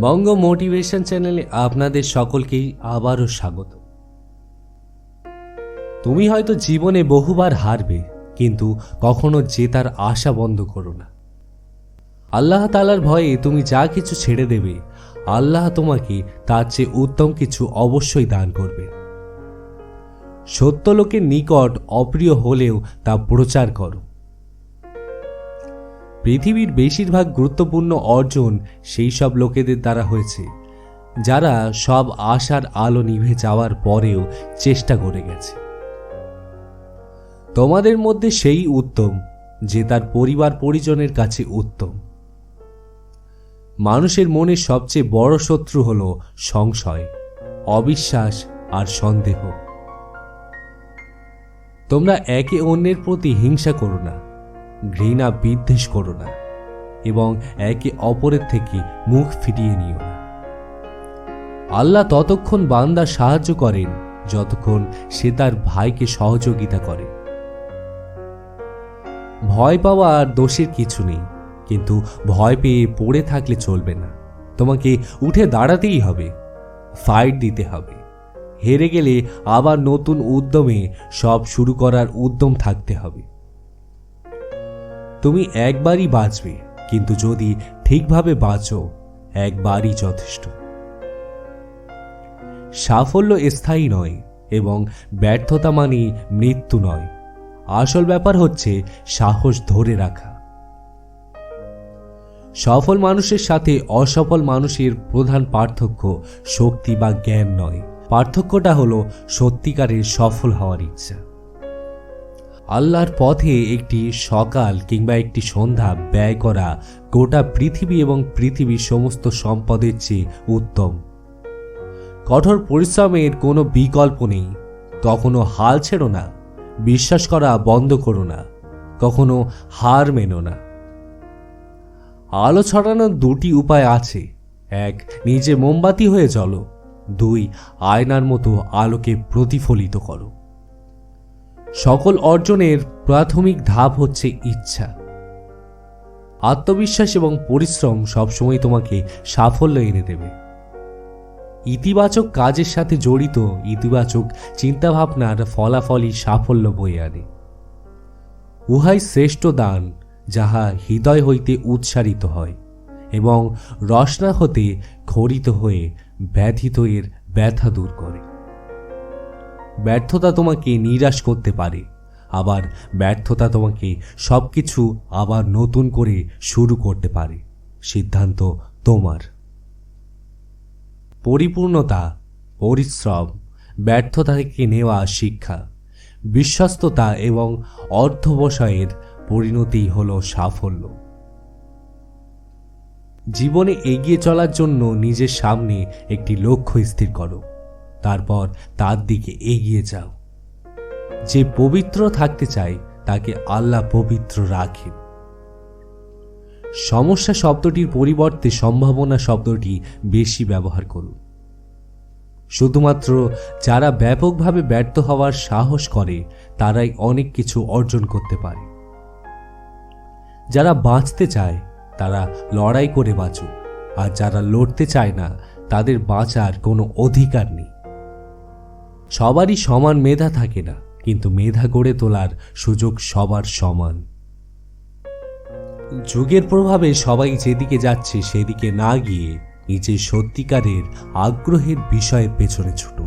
বঙ্গ motivation চ্যানেলে আপনাদের সকলকেই আবারও স্বাগত। তুমি হয়তো জীবনে বহুবার হারবে, কিন্তু কখনো জেতার আশা বন্ধ করো না। আল্লাহ তালার ভয়ে তুমি যা কিছু ছেড়ে দেবে, আল্লাহ তোমাকে তার চেয়ে উত্তম কিছু অবশ্যই দান করবে। সত্য লোকের নিকট অপ্রিয় হলেও তা প্রচার করো। পৃথিবীর বেশিরভাগ গুরুত্বপূর্ণ অর্জন সেই সব লোকেদের দ্বারা হয়েছে, যারা সব আশার আলো নিভে যাওয়ার পরেও চেষ্টা করে গেছে। তোমাদের মধ্যে সেই উত্তম যে তার পরিবার পরিজনের কাছে উত্তম। মানুষের মনে সবচেয়ে বড় শত্রু হল সংশয়, অবিশ্বাস আর সন্দেহ। তোমরা একে অন্যের প্রতি হিংসা করো না। ঘৃণা বিদ্বেষ করো না এবং একে অপরের থেকে মুখ ফিরিয়ে নিও না। আল্লাহ ততক্ষণ বান্দা সাহায্য করেন যতক্ষণ সে তার ভাইকে সহযোগিতা করে। ভয় পাওয়া আর দোষের কিছু নেই, কিন্তু ভয় পেয়ে পড়ে থাকলে চলবে না। তোমাকে উঠে দাঁড়াতেই হবে ফাইট দিতে হবে। হেরে গেলে আবার নতুন উদ্যমে সব শুরু করার উদ্যম থাকতে হবে। তুমি একবারই বাঁচবে, কিন্তু যদি ঠিকভাবে বাঁচো, একবারই যথেষ্ট। সাফল্য স্থায়ী নয় এবং ব্যর্থতা মানে মৃত্যু নয়। আসল ব্যাপার হচ্ছে সাহস ধরে রাখা। সফল মানুষের সাথে অসফল মানুষের প্রধান পার্থক্য শক্তি বা জ্ঞান নয়। পার্থক্যটা হলো সত্যিকারের সফল হওয়ার ইচ্ছা। আল্লাহর পথে একটি সকাল কিংবা একটি সন্ধ্যা ব্যয় করা গোটা পৃথিবী এবং পৃথিবীর সমস্ত সম্পদের চেয়ে উত্তম। কঠোর পরিশ্রমের কোনো বিকল্প নেই। কখনো হাল ছেড়ো না, বিশ্বাস করা বন্ধ করো না, কখনো হার মেনো না। আলো ছড়ানোর দুটি উপায় আছে। এক, নিজে মোমবাতি হয়ে চলো দুই, আয়নার মতো আলোকে প্রতিফলিত করো। সকল অর্জনের প্রাথমিক ধাপ হচ্ছে ইচ্ছা। আত্মবিশ্বাস এবং পরিশ্রম সবসময় তোমাকে সাফল্য এনে দেবে। ইতিবাচক কাজের সাথে জড়িত ইতিবাচক চিন্তাভাবনার ফলাফলই সাফল্য বয়ে আনে। উহাই শ্রেষ্ঠ দান, যাহা হৃদয় হইতে উৎসারিত হয় এবং রসনা হতে খরিত হয়ে ব্যথিত এর ব্যথা দূর করে। ব্যর্থতা তোমাকে নিরাশ করতে পারে। আবার ব্যর্থতা তোমাকে সবকিছু আবার নতুন করে শুরু করতে পারে। সিদ্ধান্ত তোমার। পরিপূর্ণতা, পরিশ্রম, ব্যর্থতা থেকে নেওয়া শিক্ষা, বিশ্বস্ততা এবং অর্থবসায়ের পরিণতি হল সাফল্য। জীবনে এগিয়ে চলার জন্য নিজের সামনে একটি লক্ষ্য স্থির করো। তারপর তার দিকে এগিয়ে যাও। যে পবিত্র থাকতে চায়, তাকে আল্লাহ পবিত্র রাখেন। সমস্যা শব্দটির পরিবর্তে সম্ভাবনা শব্দটি বেশি ব্যবহার করুন। শুধুমাত্র যারা ব্যাপকভাবে ব্যর্থ হওয়ার সাহস করে, তারাই অনেক কিছু অর্জন করতে পারে। যারা বাঁচতে চায়, তারা লড়াই করে বাঁচুক। আর যারা লড়তে চায় না, তাদের বাঁচার কোনো অধিকার নেই। সবারই সমান মেধা থাকে না, কিন্তু মেধা গড়ে তোলার সুযোগ সবার সমান। যুগের প্রভাবে সবাই যেদিকে যাচ্ছে, সেদিকে না গিয়ে নিজের সত্যিকারের আগ্রহের বিষয়ের পেছনে ছুটো